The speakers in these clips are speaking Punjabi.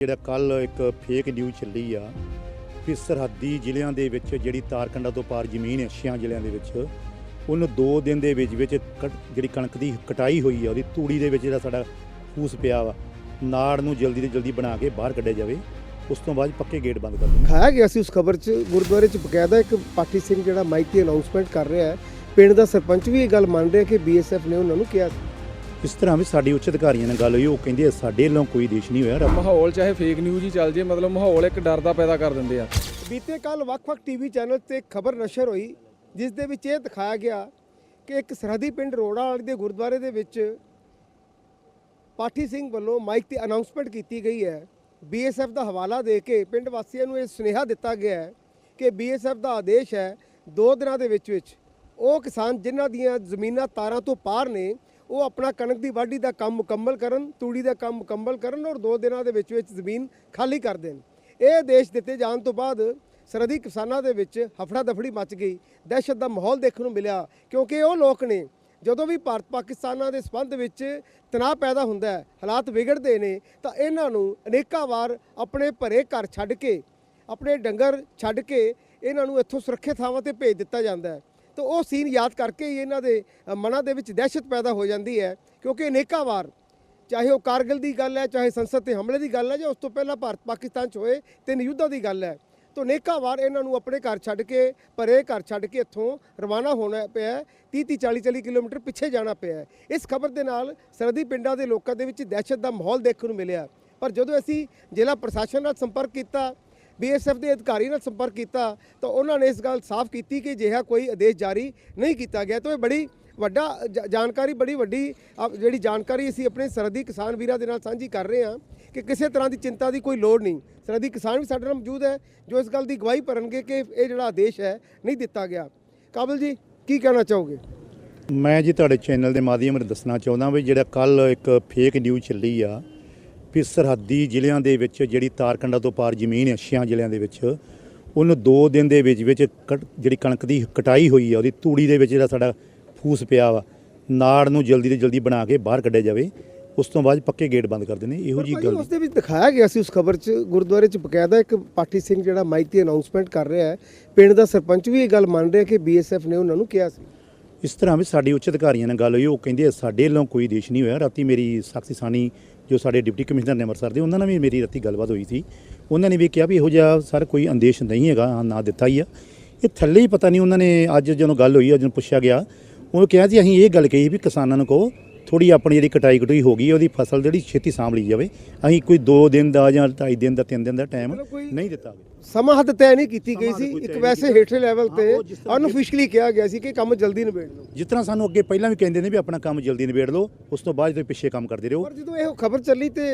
ਜਿਹੜਾ ਕੱਲ ਇੱਕ ਫੇਕ ਨਿਊਜ਼ ਚੱਲੀ ਆ ਕਿ ਸਰਹੱਦੀ ਜ਼ਿਲ੍ਹਿਆਂ ਦੇ ਵਿੱਚ ਜਿਹੜੀ ਤਾਰਕੰਡਾ ਤੋਂ ਪਾਰ ਜ਼ਮੀਨ ਹੈ, ਛਿਆਂ ਜ਼ਿਲ੍ਹਿਆਂ ਦੇ ਵਿੱਚ, ਉਹਨੂੰ 2 ਦਿਨ ਦੇ ਵਿੱਚ ਵਿੱਚ ਕਟ- ਜਿਹੜੀ ਕਣਕ ਦੀ ਕਟਾਈ ਹੋਈ ਆ, ਉਹਦੀ ਤੂੜੀ ਦੇ ਵਿੱਚ ਜਿਹੜਾ ਸਾਡਾ ਫੂਸ ਪਿਆ ਵਾ, ਨਾੜ ਨੂੰ ਜਲਦੀ ਤੋਂ ਜਲਦੀ ਬਣਾ ਕੇ ਬਾਹਰ ਕੱਢਿਆ ਜਾਵੇ, ਉਸ ਤੋਂ ਬਾਅਦ ਪੱਕੇ ਗੇਟ ਬੰਦ ਕਰ ਦੇਣ ਦਿਖਾਇਆ ਗਿਆ ਸੀ ਉਸ ਖਬਰ 'ਚ, ਗੁਰਦੁਆਰੇ 'ਚ ਬਕਾਇਦਾ ਇੱਕ ਪਾਠੀ ਸਿੰਘ ਜਿਹੜਾ ਮਾਈਕ ਤੇ ਅਨਾਉਂਸਮੈਂਟ ਕਰ ਰਿਹਾ ਹੈ, ਪਿੰਡ ਦਾ ਸਰਪੰਚ ਵੀ ਇਹ ਗੱਲ ਮੰਨ ਰਿਹਾ ਕਿ ਬੀਐਸਐਫ ਨੇ ਉਹਨਾਂ ਨੂੰ ਕਿਹਾ ਸੀ। ਇਸ ਤਰ੍ਹਾਂ ਵੀ ਸਾਡੀ ਉੱਚ ਅਧਿਕਾਰੀਆਂ ਨਾਲ ਗੱਲ ਹੋਈ ਉਹ ਕਹਿੰਦੇ ਆ, ਸਾਡੇ ਵੱਲੋਂ ਕੋਈ ਦੇਸ਼ ਨਹੀਂ ਹੋਇਆ ਰੱਬ। ਮਾਹੌਲ ਚਾਹੇ ਫੇਕ ਨਿਊਜ਼ ਹੀ ਚੱਲ ਜੇ ਮਤਲਬ ਮਾਹੌਲ ਇੱਕ ਡਰ ਦਾ ਪੈਦਾ ਕਰ ਦਿੰਦੇ ਆ। ਬੀਤੇ ਕੱਲ ਵੱਖ-ਵੱਖ ਟੀਵੀ ਚੈਨਲ ਤੇ ਇੱਕ ਖਬਰ ਨਸ਼ਰ ਹੋਈ ਜਿਸ ਦੇ ਵਿੱਚ ਇਹ ਦਿਖਾਇਆ ਗਿਆ ਕਿ ਇੱਕ ਸਰਹੱਦੀ ਪਿੰਡ ਰੋੜਾ ਵਾਲੀ ਦੇ ਗੁਰਦੁਆਰੇ ਦੇ ਵਿੱਚ ਪਾਠੀ ਸਿੰਘ ਵੱਲੋਂ ਮਾਈਕ ਤੇ ਅਨਾਉਂਸਮੈਂਟ ਕੀਤੀ ਗਈ ਹੈ। ਬੀਐਸਐਫ ਦਾ ਹਵਾਲਾ ਦੇ ਕੇ ਪਿੰਡ ਵਾਸੀਆਂ ਨੂੰ ਇਹ ਸੁਨੇਹਾ ਦਿੱਤਾ ਗਿਆ ਹੈ ਕਿ ਬੀਐਸਐਫ ਦਾ ਆਦੇਸ਼ ਹੈ ਦੋ ਦਿਨਾਂ ਦੇ ਵਿੱਚ ਵਿੱਚ ਉਹ ਕਿਸਾਨ ਜਿਨ੍ਹਾਂ ਦੀਆਂ ਜ਼ਮੀਨਾਂ ਤਾਰਾਂ ਤੋਂ ਪਾਰ ਨੇ ਉਹ ਆਪਣਾ ਕਣਕ ਦੀ ਵਾਢੀ ਦਾ ਕੰਮ ਮੁਕੰਮਲ ਕਰਨ, ਤੂੜੀ ਦਾ ਕੰਮ ਮੁਕੰਮਲ ਕਰਨ ਔਰ ਦੋ ਦਿਨਾਂ ਦੇ ਵਿੱਚ ਵਿੱਚ ਜ਼ਮੀਨ ਖਾਲੀ ਕਰ ਦੇਣ। ਇਹ ਆਦੇਸ਼ ਦਿੱਤੇ ਜਾਣ ਤੋਂ ਬਾਅਦ ਸਰਹੱਦੀ ਕਿਸਾਨਾਂ ਦੇ ਵਿੱਚ ਹਫੜਾ ਦਫੜੀ ਮਚ ਗਈ। ਦਹਿਸ਼ਤ ਦਾ ਮਾਹੌਲ ਦੇਖਣ ਨੂੰ ਮਿਲਿਆ ਕਿਉਂਕਿ ਉਹ ਲੋਕ ਨੇ, ਜਦੋਂ ਵੀ ਭਾਰਤ ਪਾਕਿਸਤਾਨਾਂ ਦੇ ਸਬੰਧ ਵਿੱਚ ਤਣਾਅ ਪੈਦਾ ਹੁੰਦਾ ਹੈ, ਹਾਲਾਤ ਵਿਗੜਦੇ ਨੇ, ਤਾਂ ਇਹਨਾਂ ਨੂੰ ਅਨੇਕਾਂ ਵਾਰ ਆਪਣੇ ਭਰੇ ਘਰ ਛੱਡ ਕੇ, ਆਪਣੇ ਡੰਗਰ ਛੱਡ ਕੇ ਇਹਨਾਂ ਨੂੰ ਇੱਥੋਂ ਸੁਰੱਖਿਅਤ ਥਾਵਾਂ ਤੇ ਭੇਜ ਦਿੱਤਾ ਜਾਂਦਾ ਹੈ। ਤਾਂ ਉਹ ਸੀਨ ਯਾਦ ਕਰਕੇ ਹੀ ਇਹਨਾਂ ਦੇ ਮਨਾਂ ਦੇ ਵਿੱਚ ਦਹਿਸ਼ਤ ਪੈਦਾ ਹੋ ਜਾਂਦੀ ਹੈ, ਕਿਉਂਕਿ ਅਨੇਕਾਂ ਵਾਰ, ਚਾਹੇ ਉਹ ਕਾਰਗਿਲ ਦੀ ਗੱਲ ਹੈ, ਚਾਹੇ ਸੰਸਦ ਤੇ ਹਮਲੇ ਦੀ ਗੱਲ ਹੈ, ਜਾਂ ਉਸ ਤੋਂ ਪਹਿਲਾਂ ਭਾਰਤ ਪਾਕਿਸਤਾਨ 'ਚ ਹੋਏ ਤਿੰਨ ਯੁੱਧਾਂ ਦੀ ਗੱਲ ਹੈ, ਤਾਂ ਅਨੇਕਾਂ ਵਾਰ ਇਹਨਾਂ ਨੂੰ ਆਪਣੇ ਘਰ ਛੱਡ ਕੇ ਪਰੇ ਘਰ ਛੱਡ ਕੇ ਇੱਥੋਂ ਰਵਾਨਾ ਹੋਣਾ ਪਿਆ 30 30 40 40 ਕਿਲੋਮੀਟਰ ਪਿੱਛੇ ਜਾਣਾ ਪਿਆ ਇਸ ਖਬਰ ਦੇ ਨਾਲ ਸਰਹੱਦੀ ਪਿੰਡਾਂ ਦੇ ਲੋਕਾਂ ਦੇ ਵਿੱਚ ਦਹਿਸ਼ਤ ਦਾ ਮਾਹੌਲ ਦੇਖਣ ਨੂੰ ਮਿਲਿਆ। ਪਰ ਜਦੋਂ ਅਸੀਂ ਜ਼ਿਲ੍ਹਾ ਪ੍ਰਸ਼ਾਸਨ ਨਾਲ ਸੰਪਰਕ ਕੀਤਾ ਬੀਐਸਐਫ ਦੇ ਅਧਿਕਾਰੀ ਨਾਲ ਸੰਪਰਕ ਕੀਤਾ ਤਾਂ ਉਹਨਾਂ ਨੇ ਇਸ ਗੱਲ ਸਾਫ਼ ਕੀਤੀ ਕਿ ਅਜਿਹਾ ਕੋਈ ਆਦੇਸ਼ ਜਾਰੀ ਨਹੀਂ ਕੀਤਾ ਗਿਆ। ਤਾਂ ਇਹ ਬੜੀ ਵੱਡਾ ਜ- ਜਾਣਕਾਰੀ, ਬੜੀ ਵੱਡੀ ਆਪ- ਜਿਹੜੀ ਜਾਣਕਾਰੀ ਅਸੀਂ ਆਪਣੇ ਸਰਹੱਦੀ ਕਿਸਾਨ ਵੀਰਾਂ ਦੇ ਨਾਲ ਸਾਂਝੀ ਕਰ ਰਹੇ ਹਾਂ ਕਿ ਕਿਸੇ ਤਰ੍ਹਾਂ ਦੀ ਚਿੰਤਾ ਦੀ ਕੋਈ ਲੋੜ ਨਹੀਂ। ਸਰਹੱਦੀ ਕਿਸਾਨ ਵੀ ਸਾਡੇ ਨਾਲ ਮੌਜੂਦ ਹੈ, ਜੋ ਇਸ ਗੱਲ ਦੀ ਗਵਾਹੀ ਭਰਨਗੇ ਕਿ ਇਹ ਜਿਹੜਾ ਆਦੇਸ਼ ਹੈ, ਨਹੀਂ ਦਿੱਤਾ ਗਿਆ। ਕਾਬਲ ਜੀ, ਕੀ ਕਹਿਣਾ ਚਾਹੋਗੇ? ਮੈਂ ਜੀ ਤੁਹਾਡੇ ਚੈਨਲ ਦੇ ਮਾਧਿਅਮ ਨਾਲ ਦੱਸਣਾ ਚਾਹੁੰਦਾ ਵੀ ਜਿਹੜਾ ਕੱਲ ਇੱਕ ਫੇਕ ਨਿਊਜ਼ ਚੱਲੀ ਆ ਵੀ ਸਰਹੱਦੀ ਜ਼ਿਲ੍ਹਿਆਂ ਦੇ ਵਿੱਚ ਜਿਹੜੀ ਤਾਰਕੰਡਾ ਤੋਂ ਪਾਰ ਜ਼ਮੀਨ ਹੈ ਛਿਆਂ ਜ਼ਿਲ੍ਹਿਆਂ ਦੇ ਵਿੱਚ ਉਹਨੂੰ 2 ਦਿਨ ਦੇ ਵਿੱਚ ਵਿੱਚ ਜਿਹੜੀ ਕਣਕ ਦੀ ਕਟਾਈ ਹੋਈ ਆ ਉਹਦੀ ਤੂੜੀ ਦੇ ਵਿੱਚ ਜਿਹੜਾ ਸਾਡਾ ਫੂਸ ਪਿਆ ਵਾ ਨਾੜ ਨੂੰ ਜਲਦੀ ਤੋਂ ਜਲਦੀ ਬਣਾ ਕੇ ਬਾਹਰ ਕੱਢਿਆ ਜਾਵੇ ਉਸ ਤੋਂ ਬਾਅਦ ਪੱਕੇ ਗੇਟ ਬੰਦ ਕਰ ਦੇਣੇ ਇਹੋ ਜੀ ਗੱਲ ਉਸ ਦੇ ਵਿੱਚ ਦਿਖਾਇਆ ਗਿਆ ਸੀ ਉਸ ਖਬਰ 'ਚ ਗੁਰਦੁਆਰੇ 'ਚ ਬਕਾਇਦਾ ਇੱਕ ਪਾਠੀ ਸਿੰਘ ਜਿਹੜਾ ਮਾਈਕ ਤੇ ਅਨਾਉਂਸਮੈਂਟ ਕਰ ਰਿਹਾ ਹੈ ਪਿੰਡ ਦਾ ਸਰਪੰਚ ਵੀ ਇਹ ਗੱਲ ਮੰਨ ਰਿਹਾ ਕਿ ਬੀਐਸਐਫ ਨੇ ਉਹਨਾਂ ਨੂੰ ਕਿਹਾ ਸੀ। ਇਸ ਤਰ੍ਹਾਂ ਵੀ ਸਾਡੀ ਉੱਚ ਅਧਿਕਾਰੀਆਂ ਨਾਲ ਗੱਲ ਹੋਈ ਉਹ ਕਹਿੰਦੇ ਸਾਡੇ ਵੱਲੋਂ ਕੋਈ ਦੇਸ਼ ਨਹੀਂ ਹੋਇਆ। ਰਾਤੀ ਮੇਰੀ ਸਾਖੀ ਸਾਨੀ ਜੋ ਸਾਡੇ ਡਿਪਟੀ ਕਮਿਸ਼ਨਰ ਨੇ ਅੰਮ੍ਰਿਤਸਰ ਦੇ ਉਹਨਾਂ ਨਾਲ ਵੀ ਮੇਰੀ ਰਾਤੀ ਗੱਲਬਾਤ ਹੋਈ ਸੀ। ਉਹਨਾਂ ਨੇ ਵੀ ਕਿਹਾ ਵੀ ਇਹੋ ਜਿਹਾ ਸਰ ਕੋਈ ਅੰਦੇਸ਼ ਨਹੀਂ ਹੈਗਾ ਹਾਂ, ਨਾ ਦਿੱਤਾ ਹੀ ਆ। ਇਹ ਥੱਲੇ ਹੀ ਪਤਾ ਨਹੀਂ ਉਹਨਾਂ ਨੇ ਅੱਜ ਜਦੋਂ ਗੱਲ ਹੋਈ ਜਦੋਂ ਪੁੱਛਿਆ ਗਿਆ ਉਹ ਕਿਹਾ ਜੀ ਅਸੀਂ ਇਹ ਗੱਲ ਕਹੀ ਵੀ ਕਿਸਾਨਾਂ ਨੂੰ ਕਹੋ ਥੋੜੀ ਆਪਣੀ ਜਿਹੜੀ ਕਟਾਈ ਕਟੂਈ ਹੋ ਗਈ ਉਹਦੀ ਫਸਲ ਜਿਹੜੀ ਛੇਤੀ ਸਾਂਭ ਲਈ ਜਾਵੇ। ਅਸੀਂ ਕੋਈ 2 ਦਿਨ ਦਾ ਜਾਂ 2.5 ਦਿਨ ਦਾ 3 ਦਿਨ ਦਾ ਟਾਈਮ ਨਹੀਂ ਦਿੱਤਾ ਸਮਾਂ ਹੱਦ ਤੈਅ ਨਹੀਂ ਕੀਤੀ ਗਈ ਸੀ। ਇੱਕ ਵੈਸੇ। ਹੇਠਲੇ ਲੈਵਲ ਤੇ ਅਨਅਫੀਸ਼ੀਅਲੀ ਕਿਹਾ ਗਿਆ ਸੀ ਕਿ ਕੰਮ ਜਲਦੀ ਨਿਬੇੜ ਲਓ। ਜਿਸ ਤਰ੍ਹਾਂ ਸਾਨੂੰ ਅੱਗੇ ਪਹਿਲਾਂ ਵੀ ਕਹਿੰਦੇ ਨੇ ਵੀ ਆਪਣਾ ਕੰਮ ਜਲਦੀ ਨਿਬੇੜ ਲਓ ਉਸ ਤੋਂ ਬਾਅਦ ਤੁਸੀਂ ਪਿੱਛੇ ਕੰਮ ਕਰਦੇ ਰਹੋ। ਪਰ ਜਦੋਂ ਇਹ ਖਬਰ ਚੱਲੀ ਤੇ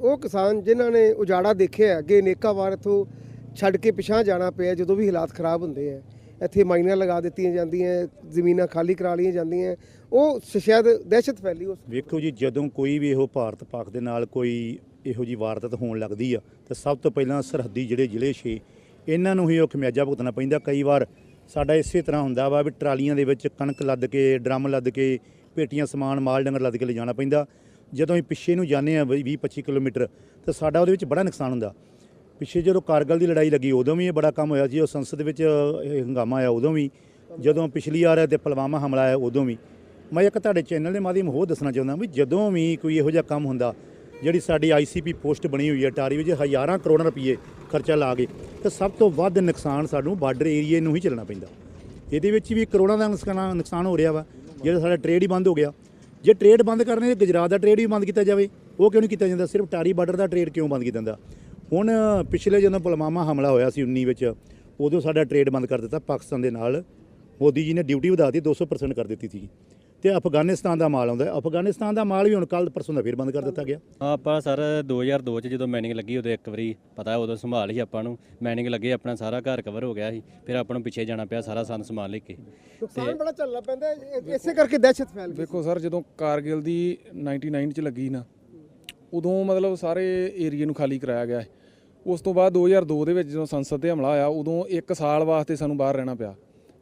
ਉਹ ਕਿਸਾਨ ਜਿਨ੍ਹਾਂ ਨੇ ਉਜਾੜਾ ਦੇਖਿਆ ਅੱਗੇ ਅਨੇਕਾਂ ਵਾਰ ਇਥੋਂ ਛੱਡ ਕੇ ਪਿਛਾਂ ਜਾਣਾ ਪਿਆ ਜਦੋਂ ਵੀ ਹਾਲਾਤ ਖਰਾਬ ਹੁੰਦੇ ਆ। ਇੱਥੇ ਮਾਈਨਾਂ ਲਗਾ ਦਿੱਤੀਆਂ ਜਾਂਦੀਆਂ, ਜ਼ਮੀਨਾਂ ਖਾਲੀ ਕਰਾ ਲਈਆਂ ਜਾਂਦੀਆਂ। ਉਹ ਸ਼ਾਇਦ ਦਹਿਸ਼ਤ ਫੈਲੀ ਉਸ ਵੇਖੋ ਜੀ, ਜਦੋਂ ਕੋਈ ਵੀ ਇਹੋ ਭਾਰਤ ਪਾਕ ਦੇ ਨਾਲ ਕੋਈ ਇਹੋ ਜੀ ਵਾਰਦਾਤ ਹੋਣ ਲੱਗਦੀ ਆ, ਤਾਂ ਸਭ ਤੋਂ ਪਹਿਲਾਂ ਸਰਹੱਦੀ ਜਿਹੜੇ ਜ਼ਿਲ੍ਹੇ ਛੇ, ਇਹਨਾਂ ਨੂੰ ਹੀ ਉਹ ਖਮਿਆਜਾ ਭੁਗਤਣਾ ਪੈਂਦਾ। ਕਈ ਵਾਰ ਸਾਡਾ ਇਸੇ ਤਰ੍ਹਾਂ ਹੁੰਦਾ ਵਾ ਵੀ ਟਰਾਲੀਆਂ ਦੇ ਵਿੱਚ ਕਣਕ ਲੱਦ ਕੇ, ਡਰਮ ਲੱਦ ਕੇ, ਪੇਟੀਆਂ, ਸਮਾਨ, ਮਾਲ, ਡੰਗਰ ਲੱਦ ਕੇ ਲਿਜਾਣਾ ਪੈਂਦਾ। ਜਦੋਂ ਅਸੀਂ ਪਿੱਛੇ ਨੂੰ ਜਾਂਦੇ ਆ 20 25 ਕਿਲੋਮੀਟਰ, ਤਾਂ ਸਾਡਾ ਉਹਦੇ ਵਿੱਚ ਬੜਾ ਨੁਕਸਾਨ ਹੁੰਦਾ। ਪਿੱਛੇ ਜਦੋਂ ਕਾਰਗਲ ਦੀ ਲੜਾਈ ਲੱਗੀ, ਉਦੋਂ ਵੀ ਇਹ ਬੜਾ ਕੰਮ ਹੋਇਆ ਸੀ, ਉਹ ਸੰਸਦ ਵਿੱਚ ਇਹ ਹੰਗਾਮਾ ਆਇਆ, ਉਦੋਂ ਵੀ। ਜਦੋਂ ਪਿਛਲੀ ਵਾਰ ਤੇ ਪੁਲਵਾਮਾ ਹਮਲਾ ਆਇਆ, ਉਦੋਂ ਵੀ। ਮੈਂ ਇੱਕ ਤੁਹਾਡੇ ਚੈਨਲ ਦੇ ਮਾਧਿਅਮ ਹੋਰ ਦੱਸਣਾ ਚਾਹੁੰਦਾ ਵੀ ਜਦੋਂ ਵੀ ਕੋਈ ਇਹੋ ਜਿਹਾ ਕੰਮ ਹੁੰਦਾ, ਜਿਹੜੀ ਸਾਡੀ ਆਈਸੀਪੀ ਪੋਸਟ ਬਣੀ ਹੋਈ ਹੈ, ਟਾਰੀ ਵਿੱਚ ਹਜ਼ਾਰਾਂ ਕਰੋੜਾਂ ਰੁਪਏ ਖਰਚਾ ਲਾ ਕੇ, ਤਾਂ ਸਭ ਤੋਂ ਵੱਧ ਨੁਕਸਾਨ ਸਾਨੂੰ ਬਾਰਡਰ ਏਰੀਏ ਨੂੰ ਹੀ ਚੱਲਣਾ ਪੈਂਦਾ। ਇਹਦੇ ਵਿੱਚ ਵੀ ਕਰੋੜਾਂ ਦਾ ਨੁਕਸਾਨ ਨੁਕਸਾਨ ਹੋ ਰਿਹਾ ਵਾ। ਜਿਹੜਾ ਸਾਡਾ ਟ੍ਰੇਡ ਹੀ ਬੰਦ ਹੋ ਗਿਆ। ਜੇ ਟ੍ਰੇਡ ਬੰਦ ਕਰਨੇ, ਤੇ ਗੁਜਰਾਤ ਦਾ ਟ੍ਰੇਡ ਵੀ ਬੰਦ ਕੀਤਾ ਜਾਵੇ। ਉਹ ਕਿਉਂ ਨਹੀਂ ਕੀਤਾ ਜਾਂਦਾ? ਸਿਰਫ ਟਾਰੀ ਬਾਰਡਰ ਦਾ ਟ੍ਰੇਡ ਕਿਉਂ ਬੰਦ ਕੀਤਾ ਜਾਂਦਾ? ਹੁਣ ਪਿਛਲੇ ਜਦੋਂ ਪੁਲਵਾਮਾ ਹਮਲਾ ਹੋਇਆ ਸੀ 19 ਵਿੱਚ ਉਦੋਂ ਸਾਡਾ ਟ੍ਰੇਡ ਬੰਦ ਕਰ ਦਿੱਤਾ ਪਾਕਿਸਤਾਨ ਦੇ ਨਾਲ। ਮੋਦੀ ਜੀ ਨੇ ਡਿਊਟੀ ਵਧਾ ਦਿੱਤੀ 200% ਕਰ ਦਿੱਤੀ ਸੀ। ਤੇ ਅਫਗਾਨਿਸਤਾਨ ਦਾ ਮਾਲ ਆਉਂਦਾ ਹੈ। ਅਫਗਾਨਿਸਤਾਨ ਦਾ ਮਾਲ ਵੀ ਹੁਣ ਕੱਲ ਪਰਸੋਂ ਦਾ ਫਿਰ ਬੰਦ ਕਰ ਦਿੱਤਾ ਗਿਆ। ਆਪਾਂ ਸਰ 2002 ਚ ਜਦੋਂ ਮੈਨਿੰਗ ਲੱਗੀ ਉਦੋਂ ਇੱਕ ਵਾਰੀ ਪਤਾ ਉਦੋਂ ਸੰਭਾਲ ਹੀ ਆਪਾਂ ਨੂੰ। ਮੈਨਿੰਗ ਲੱਗੇ ਆਪਣਾ ਸਾਰਾ ਘਰ ਕਵਰ ਹੋ ਗਿਆ ਸੀ। ਫਿਰ ਆਪਾਂ ਨੂੰ ਪਿੱਛੇ ਜਾਣਾ ਪਿਆ ਸਾਰਾ ਸੰਦ ਸਮਾਨ ਲੈ ਕੇ। ਨੁਕਸਾਨ ਬੜਾ ਚੱਲਣਾ ਪੈਂਦਾ ਹੈ, ਇਸੇ ਕਰਕੇ ਦਹਿਸ਼ਤ ਫੈਲ ਗਈ ਵੇਖੋ ਸਰ ਜਦੋਂ ਕਾਰਗਿਲ ਦੀ 99 ਚ ਲੱਗੀ ਨਾ ਉਦੋਂ ਮਤਲਬ ਸਾਰੇ ਏਰੀਏ ਨੂੰ ਖਾਲੀ ਕਰਾਇਆ ਗਿਆ ਹੈ। ਉਸ ਤੋਂ ਬਾਅਦ 2002 ਦੇ ਵਿੱਚ ਜਦੋਂ ਸੰਸਦ ਤੇ ਹਮਲਾ ਆਇਆ, ਉਦੋਂ 1 ਸਾਲ ਵਾਸਤੇ ਸਾਨੂੰ ਬਾਹਰ ਰਹਿਣਾ ਪਿਆ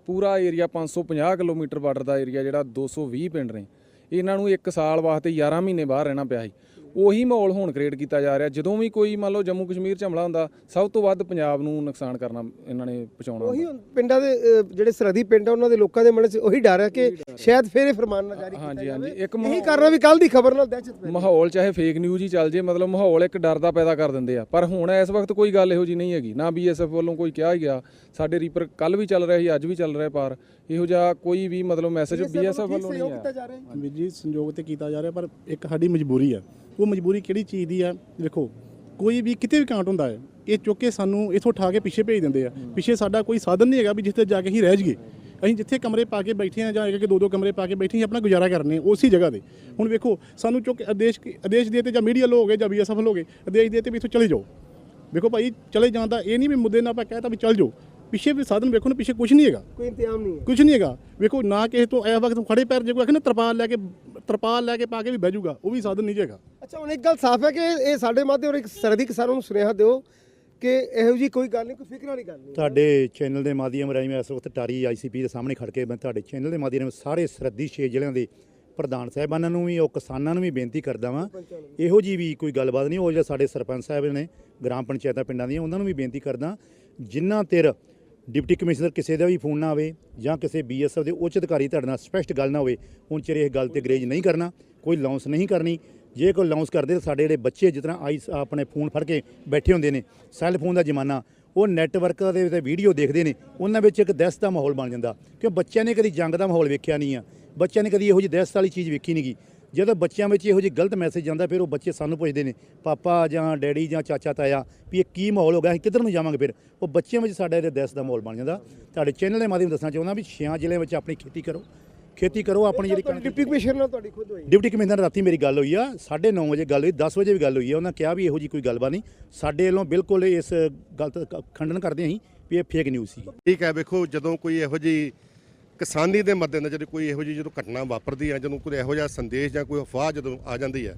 ਪੂਰਾ ਏਰੀਆ 550 ਕਿਲੋਮੀਟਰ ਬਾਰਡਰ ਦਾ ਏਰੀਆ, ਜਿਹੜਾ 220 ਪਿੰਡ ਨੇ, ਇਹਨਾਂ ਨੂੰ 1 ਸਾਲ ਵਾਸਤੇ 11 ਮਹੀਨੇ ਬਾਹਰ ਰਹਿਣਾ ਪਿਆ ਸੀ ਉਹੀ ਮਾਹੌਲ ਹੁਣ ਕ੍ਰੀਏਟ ਕੀਤਾ ਜਾ ਰਿਹਾ। ਜਦੋਂ ਵੀ ਕੋਈ ਮੰਨ ਲਓ ਜੰਮੂ ਕਸ਼ਮੀਰ 'ਚ ਹਮਲਾ ਹੁੰਦਾ ਸਭ ਤੋਂ ਵੱਧ ਪੰਜਾਬ ਨੂੰ ਨੁਕਸਾਨ ਕਰਨਾ ਇਹਨਾਂ ਨੇ ਪਹੁੰਚਾਉਣਾ ਉਹੀ ਪਿੰਡਾਂ ਦੇ ਜਿਹੜੇ ਸਰਹੱਦੀ ਪਿੰਡ ਆ ਉਹਨਾਂ ਦੇ ਲੋਕਾਂ ਦੇ ਮਨ 'ਚ ਉਹੀ ਡਰ ਹੈ ਕਿ ਸ਼ਾਇਦ ਫੇਰ ਇਹ ਫਰਮਾਨ ਨਾ ਜਾਰੀ ਕੀਤਾ ਹਾਂਜੀ, ਜਾਵੇ। ਹਾਂਜੀ, ਇੱਕ ਇਹੀ ਕਰਨਾ ਵੀ ਕੱਲ ਦੀ ਖਬਰ ਨਾਲ ਦਹਿਸ਼ਤ ਪੈ ਮਾਹੌਲ ਚਾਹੇ ਫੇਕ ਨਿਊਜ਼ ਹੀ ਚੱਲ ਜੇ ਮਤਲਬ ਮਾਹੌਲ ਇੱਕ ਡਰ ਦਾ ਪੈਦਾ ਕਰ ਦਿੰਦੇ ਆ। ਪਰ ਹੁਣ ਇਸ ਵਕਤ ਕੋਈ ਗੱਲ ਇਹੋ ਜੀ ਨਹੀਂ ਹੈਗੀ। ਨਾ ਬੀਐਸਐਫ ਵੱਲੋਂ ਕੋਈ ਕਿਹਾ ਹੀ ਗਿਆ। ਸਾਡੇ ਰੀਪਰ ਕੱਲ ਵੀ ਚੱਲ ਰਿਹਾ ਸੀ ਅੱਜ ਵੀ ਚੱਲ ਰਿਹਾ ਪਾਰ। ਇਹੋ ਜਿਹਾ ਕੋਈ ਵੀ ਮਤਲਬ ਮੈਸੇਜ ਬੀਐਸਐਫ ਵੱਲੋਂ ਨਹੀਂ ਕੀਤਾ ਹੈ ਜਾ ਰਿਹਾ ਹੈ ਵੀਰ ਜੀ ਸੰਯੋਗ ਤੇ ਕੀਤਾ ਜਾ ਰਿਹਾ ਪਰ ਇੱਕ ਸਾਡੀ ਮਜਬੂਰੀ ਆ। ਉਹ ਮਜਬੂਰੀ ਕਿਹੜੀ ਚੀਜ਼ ਦੀ ਆ? ਦੇਖੋ ਕੋਈ ਵੀ ਕਿਤੇ ਵੀ ਕਾਂਟ ਹੁੰਦਾ ਹੈ ਇਹ ਚੁੱਕ ਕੇ ਸਾਨੂੰ ਇਥੋਂ ਉਠਾ ਕੇ ਪਿੱਛੇ ਭੇਜ ਦਿੰਦੇ ਆ। ਪਿੱਛੇ ਸਾਡਾ ਕੋਈ ਸਾਧਨ ਨਹੀਂ ਹੈਗਾ ਵੀ ਜਿੱਥੇ ਜਾ ਕੇ ਅਸੀਂ ਰਹਿ ਜਾਈਏ। ਅਸੀਂ ਜਿੱਥੇ ਕਮਰੇ ਪਾ ਕੇ ਬੈਠੇ ਆ ਜਾਂ ਇੱਕ ਦੋ ਦੋ ਕਮਰੇ ਪਾ ਕੇ ਬੈਠੇ ਹਾਂ ਆਪਣਾ ਗੁਜ਼ਾਰਾ ਕਰਨੇ ਆ ਉਸੇ ਜਗ੍ਹਾ ਤੇ। ਹੁਣ ਵੇਖੋ ਸਾਨੂੰ ਚੁੱਕ ਆਦੇਸ਼ ਆਦੇਸ਼ ਦੇ ਤੇ ਜਾਂ ਮੀਡੀਆ ਲੋ ਹੋ ਗਏ ਜਾਂ ਬੀਐਸਐਫ ਹੋ ਗਏ ਆਦੇਸ਼ ਦੇ ਤੇ ਵੀ ਇੱਥੋਂ ਚਲੇ ਜਾਓ। ਵੇਖੋ ਭਾਈ ਚਲੇ ਜਾਂਦਾ ਇਹ ਨਹੀਂ ਵੀ ਮੁੱਦੇ ਨਾਲ ਆਪਾਂ ਕਹਿਤਾ ਵੀ ਚੱਲ ਜਾਓ। ਪਿੱਛੇ ਵੀ ਸਾਧਨ ਵੇਖੋ ਨਾ ਪਿੱਛੇ ਕੁਝ ਨਹੀਂ ਹੈਗਾ। ਕੋਈ ਇੰਤਜ਼ਾਮ ਨਹੀਂ ਹੈ। ਕੁਝ ਨਹੀਂ ਹੈਗਾ। ਵੇਖੋ ਨਾ ਕਿਸੇ ਤੋਂ ਇਹ ਵਕਤ ਖੜੇ ਪੈਰ ਜੇ ਕੋਈ ਆਖੇ ਨਾ ਤਰਪਾਲ ਲੈ ਕੇ ਤਰਪਾਲ ਲੈ ਕੇ ਪਾ ਕੇ ਵੀ ਬਹਿ ਜਾਊਗਾ ਉਹ ਵੀ ਸਾਧਨ ਨਹੀਂ ਹੈਗਾ। ਅੱਛਾ ਹੁਣ ਇੱਕ ਗੱਲ ਸਾਫ਼ ਹੈ ਕਿ ਇਹ ਸਾਡੇ ਮਾਧਿਅਮ ਇੱਕ ਸਰਹੱਦੀ ਕਿਸਾਨਾਂ ਨੂੰ ਸੁਨੇਹਾ ਦਿਓ ਕਿ ਇਹੋ ਜੀ ਕੋਈ ਗੱਲ ਨਹੀਂ ਕੋਈ ਫਿਕਰ ਵਾਲੀ ਗੱਲ ਨਹੀਂ। ਤੁਹਾਡੇ ਚੈਨਲ ਦੇ ਮਾਧਿਅਮ ਰਾਹੀਂ ਮੈਂ ਇਸ ਵਕਤ ਟਾਰੀ ਆਈਸੀਪੀ ਦੇ ਸਾਹਮਣੇ ਖੜ ਕੇ ਮੈਂ ਤੁਹਾਡੇ ਚੈਨਲ ਦੇ ਮਾਧਿਅਮ ਸਾਰੇ ਸਰਹੱਦੀ ਛੇ ਜ਼ਿਲ੍ਹਿਆਂ ਦੇ ਪ੍ਰਧਾਨ ਸਾਹਿਬਾਨਾਂ ਨੂੰ ਵੀ ਉਹ ਕਿਸਾਨਾਂ ਨੂੰ ਵੀ ਬੇਨਤੀ ਕਰਦਾ ਵਾਂ। ਇਹੋ ਜੀ ਵੀ ਕੋਈ ਗੱਲਬਾਤ ਨਹੀਂ ਉਹ ਜਿਹੜੇ ਸਾਡੇ ਸਰਪੰਚ ਸਾਹਿਬ ਨੇ ਗ੍ਰਾਮ ਪੰਚਾਇਤਾਂ ਪਿੰਡਾਂ ਦੀਆਂ ਉਹਨਾਂ ਨੂੰ ਵੀ ਬੇਨਤੀ ਕਰਦਾ ਜਿੰਨਾ ਤੇਰ ਡਿਪਟੀ ਕਮਿਸ਼ਨਰ ਕਿਸੇ ਦਾ ਵੀ ਫੋਨ ਨਾ ਆਵੇ ਜਾਂ ਕਿਸੇ ਬੀਐਸਐਫ ਦੇ ਉੱਚ ਅਧਿਕਾਰੀ ਤੁਹਾਡੇ ਨਾਲ ਸਪਸ਼ਟ ਗੱਲ ਨਾ ਹੋਵੇ, ਹੁਣ ਚਿਰ ਇਹ ਗੱਲ ਤੇ ਗਰੇਜ ਨਹੀਂ ਕਰਨਾ, ਕੋਈ ਲਾਂਸ ਨਹੀਂ ਕਰਨੀ। ਜੇ ਕੋਈ ਲਾਂਸ ਕਰਦੇ ਤਾਂ ਸਾਡੇ ਜਿਹੜੇ ਬੱਚੇ ਜਿਸ ਤਰ੍ਹਾਂ ਆਈ ਆਪਣੇ ਫੋਨ ਫੜ ਕੇ ਬੈਠੇ ਹੁੰਦੇ ਨੇ ਸੈੱਲ ਫੋਨ ਦਾ ਜ਼ਮਾਨਾ, ਉਹ ਨੈਟਵਰਕ ਦੇ ਉੱਤੇ ਵੀਡੀਓ ਦੇਖਦੇ ਨੇ, ਉਹਨਾਂ ਵਿੱਚ ਇੱਕ ਦਹਿਸ਼ਤ ਦਾ ਮਾਹੌਲ ਬਣ ਜਾਂਦਾ। ਕਿਉਂ? ਬੱਚਿਆਂ ਨੇ ਕਦੀ ਜੰਗ ਦਾ ਮਾਹੌਲ ਵੇਖਿਆ ਨਹੀਂ ਆ। ਬੱਚਿਆਂ ਨੇ ਕਦੀ ਇਹੋ ਜਿਹੀ ਦਹਿਸ਼ਤ ਵਾਲੀ ਚੀਜ਼ ਵੇਖੀ ਨਹੀਂਗੀ ਜਦੋਂ ਬੱਚਿਆਂ ਵਿੱਚ ਇਹੋ ਜਿਹੀ ਗਲਤ ਮੈਸੇਜ ਜਾਂਦਾ ਫਿਰ ਉਹ ਬੱਚੇ ਸਾਨੂੰ ਪੁੱਛਦੇ ਨੇ ਪਾਪਾ ਜਾਂ ਡੈਡੀ ਜਾਂ ਚਾਚਾ ਤਾਇਆ ਵੀ ਇਹ ਕੀ ਮਾਹੌਲ ਹੋ ਗਿਆ ਅਸੀਂ ਕਿੱਧਰ ਨੂੰ ਜਾਵਾਂਗੇ ਫਿਰ? ਉਹ ਬੱਚਿਆਂ ਵਿੱਚ ਸਾਡੇ ਦਹਿਸ਼ਤ ਦਾ ਮਾਹੌਲ ਬਣ ਜਾਂਦਾ। ਤੁਹਾਡੇ ਚੈਨਲ ਦੇ ਮਾਧਿਅਮ ਦੱਸਣਾ ਚਾਹੁੰਦਾ ਵੀ ਛਿਆਂ ਜ਼ਿਲ੍ਹਿਆਂ ਵਿੱਚ ਆਪਣੀ ਖੇਤੀ ਕਰੋ। ਖੇਤੀ ਕਰੋ ਆਪਣੀ ਜਿਹੜੀ ਡਿਪਟੀ ਕਮਿਸ਼ਨਰ ਨਾਲ ਤੁਹਾਡੀ ਖੁਦ ਹੋਈ। ਡਿਪਟੀ ਕਮਿਸ਼ਨਰ ਨਾਲ ਰਾਤੀ ਮੇਰੀ ਗੱਲ ਹੋਈ ਆ 9:30 ਵਜੇ ਗੱਲ ਹੋਈ 10 ਵਜੇ ਵੀ ਗੱਲ ਹੋਈ ਆ ਉਹਨਾਂ ਕਿਹਾ ਵੀ ਇਹੋ ਜੀ ਕੋਈ ਗੱਲਬਾਤ ਨਹੀਂ। ਸਾਡੇ ਵੱਲੋਂ ਬਿਲਕੁਲ ਇਸ ਗੱਲ ਦਾ ਕ- ਖੰਡਨ ਕਰਦੇ ਅਸੀਂ ਵੀ ਇਹ ਫੇਕ ਨਿਊਜ਼ ਸੀ। ਠੀਕ ਹੈ ਵੇਖੋ ਜਦੋਂ ਕੋਈ ਇਹੋ ਜੀ ਕਿਸਾਨੀ ਦੇ ਮੱਦੇਨਜ਼ਰ ਕੋਈ ਇਹੋ ਜਿਹੀ ਜਦੋਂ ਘਟਨਾ ਵਾਪਰਦੀ ਹੈ ਜਦੋਂ ਕੋਈ ਇਹੋ ਜਿਹਾ ਸੰਦੇਸ਼ ਜਾਂ ਕੋਈ ਅਫਵਾਹ ਜਦੋਂ ਆ ਜਾਂਦੀ ਹੈ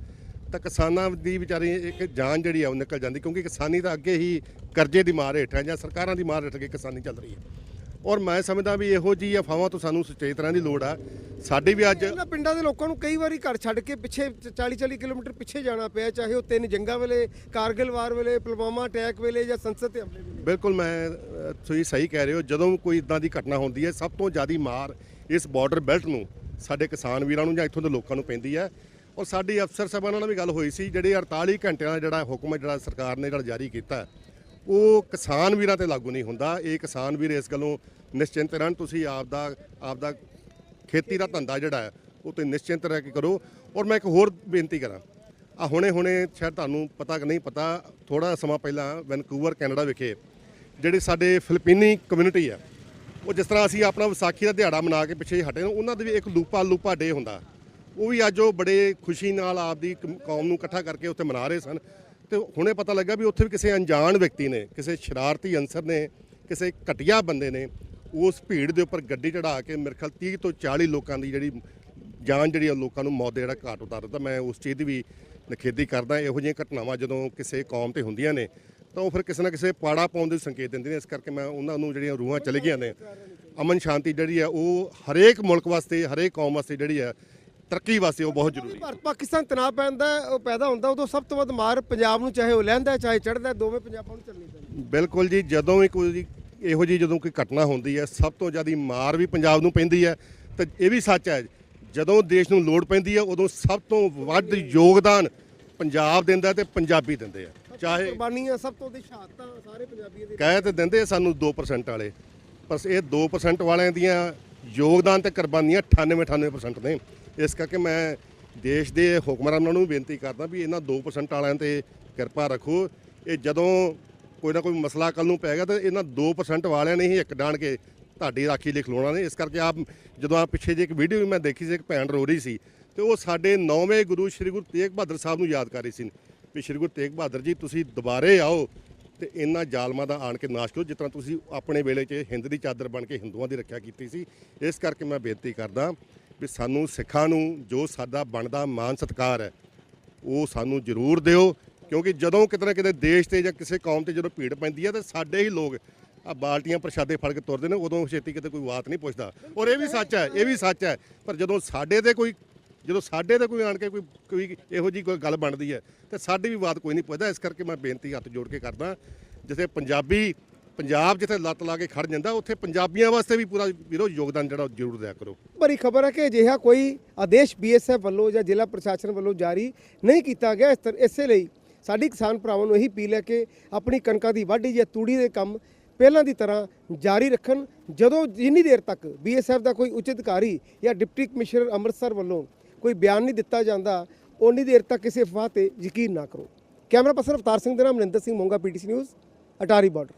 ਤਾਂ ਕਿਸਾਨਾਂ ਦੀ ਵਿਚਾਰੀ ਇੱਕ ਜਾਨ ਜਿਹੜੀ ਆ ਉਹ ਨਿਕਲ ਜਾਂਦੀ ਕਿਉਂਕਿ ਕਿਸਾਨੀ ਤਾਂ ਅੱਗੇ ਹੀ ਕਰਜ਼ੇ ਦੀ ਮਾਰ ਹੇਠ ਹੈ ਜਾਂ ਸਰਕਾਰਾਂ ਦੀ ਮਾਰ ਹੇਠ ਅੱਗੇ ਕਿਸਾਨੀ ਚੱਲ ਰਹੀ ਹੈ ਔਰ ਮੈਂ ਸਮਝਦਾ ਵੀ ਇਹੋ ਜੀ ਅਫਵਾਹਾਂ ਤੋਂ ਸਾਨੂੰ ਸੁਚੇਤ ਰਹਿਣ ਦੀ ਲੋੜ ਆ। ਸਾਡੀ ਵੀ ਅੱਜ ਇਹਨਾਂ ਪਿੰਡਾਂ ਦੇ ਲੋਕਾਂ ਨੂੰ ਕਈ ਵਾਰੀ ਘਰ ਛੱਡ ਕੇ ਪਿੱਛੇ 40 40 ਕਿਲੋਮੀਟਰ ਪਿੱਛੇ ਜਾਣਾ ਪਿਆ ਚਾਹੇ ਉਹ ਤਿੰਨ ਜੰਗਾਂ ਵੇਲੇ ਕਾਰਗਿਲ ਵਾਰ ਵੇਲੇ ਪੁਲਵਾਮਾ ਅਟੈਕ ਵੇਲੇ ਜਾਂ ਸੰਸਦ ਦੇ ਹਮਲੇ ਵੇਲੇ। ਬਿਲਕੁਲ ਮੈਂ ਤੁਸੀਂ ਸਹੀ ਕਹਿ ਰਹੇ ਹੋ। ਜਦੋਂ ਕੋਈ ਇਦਾਂ ਦੀ ਘਟਨਾ ਹੁੰਦੀ ਹੈ ਸਭ ਤੋਂ ਜ਼ਿਆਦੀ ਮਾਰ ਇਸ ਬਾਰਡਰ ਬੈਲਟ ਨੂੰ ਸਾਡੇ ਕਿਸਾਨ ਵੀਰਾਂ ਨੂੰ ਜਾਂ ਇੱਥੋਂ ਦੇ ਲੋਕਾਂ ਨੂੰ ਪੈਂਦੀ ਹੈ। ਔਰ ਸਾਡੀ ਅਫਸਰ ਸਾਹਿਬਾਨਾਂ ਨਾਲ ਵੀ ਗੱਲ ਹੋਈ ਸੀ ਜਿਹੜੇ 48 ਘੰਟਿਆਂ ਦਾ ਜਿਹੜਾ ਹੁਕਮ ਹੈ ਜਿਹੜਾ ਸਰਕਾਰ ਨੇ ਜਿਹੜਾ ਜਾਰੀ ਕੀਤਾ ਉਹ ਕਿਸਾਨ ਵੀਰਾਂ ਤੇ ਲਾਗੂ ਨਹੀਂ ਹੁੰਦਾ। ਇਹ ਕਿਸਾਨ ਵੀਰ ਇਸ ਗੱਲੋਂ ਨਿਸ਼ਚਿੰਤ ਰਹਿਣ। ਤੁਸੀਂ ਆਪ ਦਾ ਆਪ ਦਾ ਖੇਤੀ ਦਾ ਧੰਦਾ ਜਿਹੜਾ ਹੈ, ਉਹ ਤੇ ਨਿਸ਼ਚਿੰਤ ਰਹਿ ਕੇ ਕਰੋ। ਔਰ ਮੈਂ ਇੱਕ ਹੋਰ ਬੇਨਤੀ ਕਰਾਂ। ਆ ਹੁਣੇ ਹੁਣੇ ਸ਼ਾਇਦ ਤੁਹਾਨੂੰ ਪਤਾ ਕਿ ਨਹੀਂ ਪਤਾ ਥੋੜਾ ਸਮਾਂ ਪਹਿਲਾਂ ਵੈਨਕੂਵਰ, ਕੈਨੇਡਾ ਵਿਖੇ ਜਿਹੜੇ ਸਾਡੇ ਫਿਲੀਪੀਨੀ ਕਮਿਊਨਿਟੀ ਆ ਉਹ ਜਿਸ ਤਰ੍ਹਾਂ ਅਸੀਂ ਆਪਣਾ ਵਿਸਾਖੀ ਦਾ ਦਿਹਾੜਾ ਮਨਾ ਕੇ ਪਿੱਛੇ ਹਟੇ ਉਹਨਾਂ ਦੇ ਵੀ ਇੱਕ ਲੂਪਾ ਲੂਪਾ ਡੇ ਹੁੰਦਾ। ਉਹ ਵੀ ਅੱਜ ਉਹ ਬੜੇ ਖੁਸ਼ੀ ਨਾਲ ਆਪਦੀ ਕਮ- ਕੌਮ ਨੂੰ ਇਕੱਠਾ ਕਰਕੇ ਉੱਥੇ ਮਨਾ ਰਹੇ ਸਨ। ਤੇ ਹੁਣੇ ਪਤਾ ਲੱਗਾ ਵੀ ਉੱਥੇ ਵੀ ਕਿਸੇ ਅਣਜਾਣ ਵਿਅਕਤੀ ਨੇ, ਕਿਸੇ ਸ਼ਰਾਰਤੀ ਅਨਸਰ ਨੇ, ਕਿਸੇ ਘਟੀਆ ਬੰਦੇ ਨੇ ਉਸ ਭੀੜ ਦੇ ਉੱਪਰ ਗੱਡੀ ਚੜਾ ਕੇ ਮੇਰੇ ਖਿਆਲ 30 ਤੋਂ 40 ਲੋਕਾਂ ਦੀ ਜਿਹੜੀ ਜਾਨ ਜਿਹੜੀ ਆ ਲੋਕਾਂ ਨੂੰ ਮੌਤ ਦੇ ਜਿਹੜਾ ਘਾਟ ਉਤਾਰ ਦਿੱਤਾ। ਮੈਂ ਉਸ ਚੀਜ਼ ਦੀ ਵੀ ਨਿਖੇਧੀ ਕਰਦਾ, ਇਹੋ ਜਿਹੀਆਂ ਘਟਨਾਵਾਂ ਜਦੋਂ ਕਿਸੇ ਕੌਮ ਤੇ ਹੁੰਦੀਆਂ ਨੇ, ਤਾਂ ਉਹ ਫਿਰ ਕਿਸੇ ਨਾ ਕਿਸੇ ਪਾੜਾ ਪਾਉਣ ਦੇ ਸੰਕੇਤ ਦਿੰਦੇ ਨੇ। ਇਸ ਕਰਕੇ ਮੈਂ ਉਹਨਾਂ ਨੂੰ ਜਿਹੜੀਆਂ ਰੂਹਾਂ ਚਲੇ ਗਈਆਂ ਨੇ, ਅਮਨ ਸ਼ਾਂਤੀ ਜਿਹੜੀ ਆ ਉਹ ਹਰੇਕ ਮੁਲਕ ਵਾਸਤੇ, ਹਰੇਕ ਕੌਮ ਵਾਸਤੇ ਜਿਹੜੀ ਆ ਤਰੱਕੀ ਵਾਸਤੇ ਉਹ ਬਹੁਤ ਜ਼ਰੂਰੀ ਹੈ। ਭਾਰਤ ਪਾਕਿਸਤਾਨ ਤਣਾਅ ਪੈਂਦਾ ਹੈ, ਉਹ ਪੈਦਾ ਹੁੰਦਾ ਉਦੋਂ ਸਭ ਤੋਂ ਵੱਧ ਮਾਰ ਪੰਜਾਬ ਨੂੰ ਚਾਹੇ ਉਹ ਲੈਂਦਾ ਚਾਹੇ ਚੜਦਾ ਦੋਵੇਂ ਪੰਜਾਬਾਂ ਨੂੰ ਚੱਲਣੀ ਪੈਂਦੀ ਬਿਲਕੁਲ ਜੀ ਜਦੋਂ ਵੀ ਕੋਈ ਇਹੋ ਜੀ ਜਦੋਂ ਕੋਈ ਘਟਨਾ ਹੁੰਦੀ ਹੈ ਸਭ ਤੋਂ ਜ਼ਿਆਦਾ ਮਾਰ ਵੀ ਪੰਜਾਬ ਨੂੰ ਪੈਂਦੀ ਹੈ। ਤੇ ਇਹ ਵੀ ਸੱਚ ਹੈ ਜਦੋਂ ਦੇਸ਼ ਨੂੰ ਲੋੜ ਪੈਂਦੀ ਹੈ ਉਦੋਂ ਸਭ ਤੋਂ ਵੱਧ ਯੋਗਦਾਨ ਪੰਜਾਬ ਦਿੰਦਾ ਤੇ ਪੰਜਾਬੀ ਦਿੰਦੇ ਆ। ਚਾਹੇ ਕੁਰਬਾਨੀਆਂ ਸਭ ਤੋਂ ਦੀ ਸ਼ਹਾਦਤਾਂ ਸਾਰੇ ਪੰਜਾਬੀਆਂ ਦੇ ਕਹਿ ਤੇ ਦਿੰਦੇ ਆ ਸਾਨੂੰ 2% ਵਾਲੇ। ਪਰ ਇਹ 2% ਵਾਲਿਆਂ ਦੀਆਂ ਯੋਗਦਾਨ ਤੇ ਕੁਰਬਾਨੀਆਂ 98 98% ਨੇ। ਇਸ ਕਰਕੇ ਮੈਂ ਦੇਸ਼ ਦੇ ਹੁਕਮਰਾਨਾਂ ਨੂੰ ਵੀ ਬੇਨਤੀ ਕਰਦਾ ਵੀ ਇਹਨਾਂ 2% ਵਾਲਿਆਂ ਤੇ ਕਿਰਪਾ ਰੱਖੋ। ਇਹ ਜਦੋਂ ਕੋਈ ਨਾ ਕੋਈ ਮਸਲਾ ਕੱਲ ਨੂੰ ਪੈ ਗਿਆ ਤਾਂ ਇਹਨਾਂ 2% ਵਾਲਿਆਂ ਨੇ ਹੀ ਇੱਕ ਡਾਣ ਕੇ ਤੁਹਾਡੀ ਰਾਖੀ ਲਿਖ ਖਲੋਣਾ ਨੇ। ਇਸ ਕਰਕੇ ਆਪ ਜਦੋਂ ਆ ਪਿੱਛੇ ਜੇ ਇੱਕ ਵੀਡੀਓ ਵੀ ਮੈਂ ਦੇਖੀ ਸੀ, ਇੱਕ ਭੈਣ ਰੋ ਰਹੀ ਸੀ ਤੇ ਉਹ ਸਾਡੇ ਨੌਵੇਂ ਗੁਰੂ ਸ੍ਰੀ ਗੁਰੂ ਤੇਗ ਬਹਾਦਰ ਸਾਹਿਬ ਨੂੰ ਯਾਦ ਕਰ ਰਹੀ ਸੀ ਵੀ ਸ੍ਰੀ ਗੁਰੂ ਤੇਗ ਬਹਾਦਰ ਜੀ, ਤੁਸੀਂ ਦੁਬਾਰੇ ਆਓ ਤੇ ਇਹਨਾਂ ਜ਼ਾਲਮਾਂ ਦਾ ਆਣ ਕੇ ਨਾਸ਼ ਕਰੋ, ਜਿਸ ਤਰ੍ਹਾਂ ਤੁਸੀਂ ਆਪਣੇ ਵੇਲੇ 'ਚ ਹਿੰਦ ਦੀ ਚਾਦਰ ਬਣ ਕੇ ਹਿੰਦੂਆਂ ਦੀ ਰੱਖਿਆ ਕੀਤੀ ਸੀ। ਇਸ ਕਰਕੇ ਮੈਂ ਬੇਨਤੀ ਕਰਦਾ ਵੀ ਸਾਨੂੰ ਸਿੱਖਾਂ ਨੂੰ ਜੋ ਸਾਡਾ ਬਣਦਾ ਮਾਨ ਸਤਿਕਾਰ ਹੈ, ਉਹ ਸਾਨੂੰ ਜ਼ਰੂਰ ਦਿਓ, ਕਿਉਂਕਿ ਜਦੋਂ ਕਿਤੇ ਨਾ ਕਿਤੇ ਦੇਸ਼ ਤੇ ਜਾਂ ਕਿਸੇ ਕੌਮ ਤੇ ਜਦੋਂ ਭੀੜ ਪੈਂਦੀ ਹੈ, ਤਾਂ ਸਾਡੇ ਹੀ ਲੋਕ ਆ ਬਾਲਟੀਆਂ ਪ੍ਰਸ਼ਾਦੇ ਫੜ ਕੇ ਤੁਰਦੇ ਨੇ, ਉਦੋਂ ਛੇਤੀ ਕਿਤੇ ਕੋਈ ਬਾਤ ਨਹੀਂ ਪੁੱਛਦਾ। ਔਰ ਇਹ ਵੀ ਸੱਚ ਹੈ, ਇਹ ਵੀ ਸੱਚ ਹੈ, ਪਰ ਜਦੋਂ ਸਾਡੇ ਤੇ ਕੋਈ, ਜਦੋਂ ਸਾਡੇ ਤੇ ਕੋਈ ਆਣ ਕੇ ਕੋਈ ਕੋਈ ਇਹੋ ਜੀ ਕੋਈ ਗੱਲ ਬਣਦੀ ਹੈ, ਤੇ ਸਾਡੀ ਵੀ ਬਾਤ ਕੋਈ ਨਹੀਂ ਪੁੱਛਦਾ। ਇਸ ਕਰਕੇ ਮੈਂ ਬੇਨਤੀ ਹੱਥ ਜੋੜ ਕੇ ਕਰਦਾ, ਜਿੱਥੇ ਪੰਜਾਬੀ ਪੰਜਾਬ ਜਿੱਥੇ ਲੱਤ ਲਾ ਕੇ ਖੜ ਜਾਂਦਾ, ਉੱਥੇ ਪੰਜਾਬੀਆਂ ਵਾਸਤੇ ਵੀ ਪੂਰਾ ਵੀਰੋ ਯੋਗਦਾਨ ਜਿਹੜਾ ਉਹ ਜ਼ਰੂਰ ਦਿਆ ਕਰੋ। ਬੜੀ ਖਬਰ ਹੈ ਕਿ ਅਜਿਹਾ ਕੋਈ ਆਦੇਸ਼ ਬੀਐਸਐਫ ਵੱਲੋਂ ਜਾਂ ਜ਼ਿਲ੍ਹਾ ਪ੍ਰਸ਼ਾਸਨ ਵੱਲੋਂ ਜਾਰੀ ਨਹੀਂ ਕੀਤਾ ਗਿਆ। ਇਸ ਤਰ, ਇਸੇ ਲਈ ਸਾਡੀ ਕਿਸਾਨ ਭਰਾਵਾਂ ਨੂੰ ਇਹੀ ਅਪੀਲ ਹੈ ਕਿ ਆਪਣੀ ਕਣਕਾਂ ਦੀ ਵਾਢੀ ਜਾਂ ਤੂੜੀ ਦੇ ਕੰਮ ਪਹਿਲਾਂ ਦੀ ਤਰ੍ਹਾਂ ਜਾਰੀ ਰੱਖਣ। ਜਦੋਂ ਜਿੰਨੀ ਦੇਰ ਤੱਕ ਬੀਐਸਐਫ ਦਾ ਕੋਈ ਉੱਚ ਅਧਿਕਾਰੀ ਜਾਂ ਡਿਪਟੀ ਕਮਿਸ਼ਨਰ ਅੰਮ੍ਰਿਤਸਰ ਵੱਲੋਂ ਕੋਈ ਬਿਆਨ ਨਹੀਂ ਦਿੱਤਾ ਜਾਂਦਾ ਉਨੀ ਦੇਰ ਤੱਕ ਕਿਸੇ ਅਫਵਾਹ ਤੇ ਯਕੀਨ ਨਾ ਕਰੋ। ਕੈਮਰਾ ਪਰਸਨ ਅਵਤਾਰ ਸਿੰਘ ਦੇ ਨਾਮ Maninder Singh Monga, PTC news, Attari border.